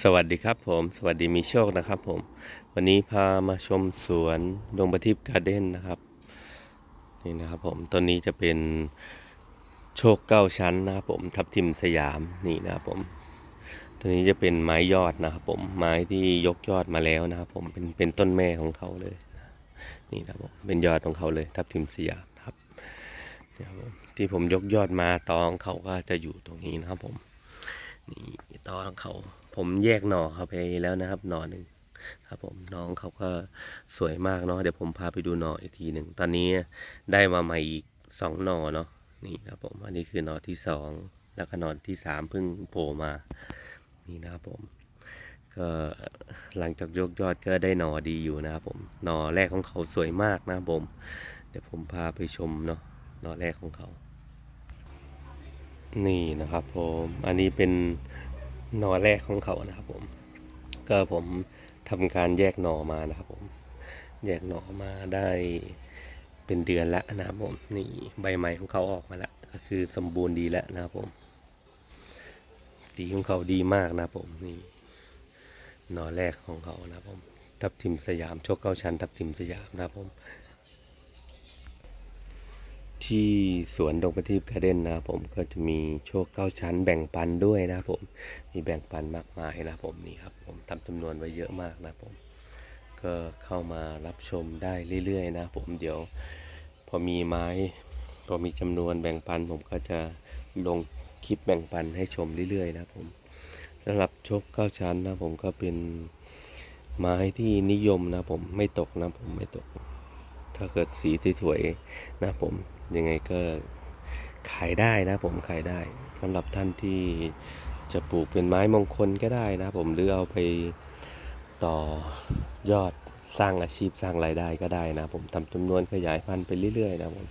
สวัสดีครับผม สวัสดีมีโชคนะครับผม วันนี้พามาชมสวนดงประทิพย์การ์เด้นนะครับ นี่นะครับผมต้นนี้จะเป็นโชคเก้าชั้นนะครับผมทับทิมสยามนี่นะครับผมตัวนี้จะเป็นไม้ยอดนะครับผมไม้ที่ยกยอดมาแล้วนะครับผมเป็นเป็นต้นแม่ของเขาเลยนี่นะครับผมเป็นยอดของเขาเลยทับทิมสยามนะครับที่ผมยกยอดมาตองเขาก็จะอยู่ตรงนี้นะครับผม นี่ตอของเขาผมแยกหน่อเขาไปแล้วนะครับหน่อหนึ่งครับผมน้องเขาก็สวยมากเนาะเดี๋ยวผมพาไปดูหน่ออีกทีหนึ่งตอนนี้ได้มาใหม่อีกสองหน่อเนาะนี่ครับผมอันนี้คือหน่อที่สองแล้วก็หน่อที่สามเพิ่งโผล่มานี่นะครับผมก็หลังจากยกยอดก็ได้หน่อดีอยู่นะครับผมหน่อแรกของเขาสวยมากนะครับผม เดี๋ยวผมพาไปชมเนาะหน่อแรกของเขา นี่นะครับผมอันนี้เป็นหน่อแรกของเขานะครับผม ก็ผมทำการแยกหน่อมานะครับผม แยกหน่อมาได้เป็นเดือนล้วนะครับผมนี่ใบใหม่ของเขาออกมาแล้วก็คือสมบูรณ์ดีแล้วนะครับผม สีของเขาดีมากนะครับผมนี่หน่อแรกของเขานะครับผมทับทิมสยามโชคเก้าชั้นทับทิมสยามนะครับผม ที่สวนดงประทีปการ์เด้นนะผมก็จะมีโชคเก้าชั้นแบ่งปันด้วยนะผมมีแบ่งปันมากมายนะผมนี่ครับผมทำจำนวนไว้เยอะมากนะผมก็เข้ามารับชมได้เรื่อยๆนะผมเดี๋ยวพอมีไม้พอมีจำนวนแบ่งปัน ผมก็จะลงคลิปแบ่งปันให้ชมเรื่อยๆนะผมสำหรับโชคเก้าชั้นนะผมก็เป็นไม้ที่นิยมนะผมไม่ตกนะผมไม่ตก ถ้าเกิดสีสวยๆนะผม ยังไงก็ขายได้นะผมขายได้สำหรับท่านที่จะปลูกเป็นไม้มงคลก็ได้นะผมหรือเอาไปต่อยอดสร้างอาชีพสร้างรายได้ก็ได้นะผมทำจำนวนขยายพันธุ์ไปเรื่อยๆนะผม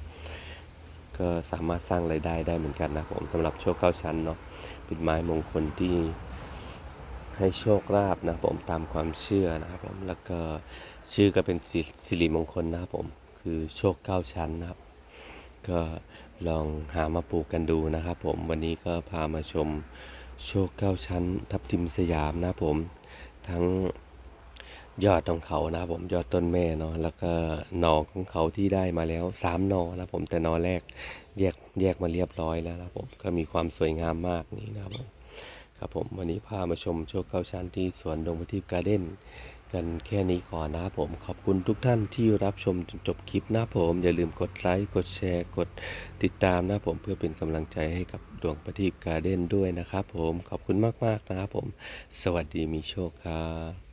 ก็สามารถสร้างรายได้ได้เหมือนกันนะผมสำหรับโชคเก้าชั้นเนาะเป็นไม้มงคลที่ให้โชคลาภนะผมตามความเชื่อนะครับผมแล้วก็ชื่อก็เป็นสิริมงคลนะครับผมคือโชคเก้าชั้นนะครับ ก็ลองหามาปลูกกันดูนะครับผมวันนี้ก็พามาชมโชคเก้าชั้น ทับทิมสยามนะผมทั้งยอดของเขานะผมยอดต้นแม่เนาะแล้วก็หนอของเขาที่ได้มาแล้วสามหนอนะครับผมแต่หนอแรกแยกแยกมาเรียบร้อยแล้วนะครับผมก็มีความสวยงามมากนี่นะครับผมครับผมวันนี้พามาชมโชคเก้าชั้นที่สวนดงพทิพย์การ์เด้น กันแค่นี้ก่อนนะครับผม ขอบคุณทุกท่านที่รับชมจนจบคลิปนะผม อย่าลืมกดไลค์ กดแชร์ กดติดตามนะผมเพื่อเป็นกำลังใจให้กับดวงประทีปการ์เด้นด้วยนะครับผม ขอบคุณมากๆนะครับผม สวัสดีมีโชคครับ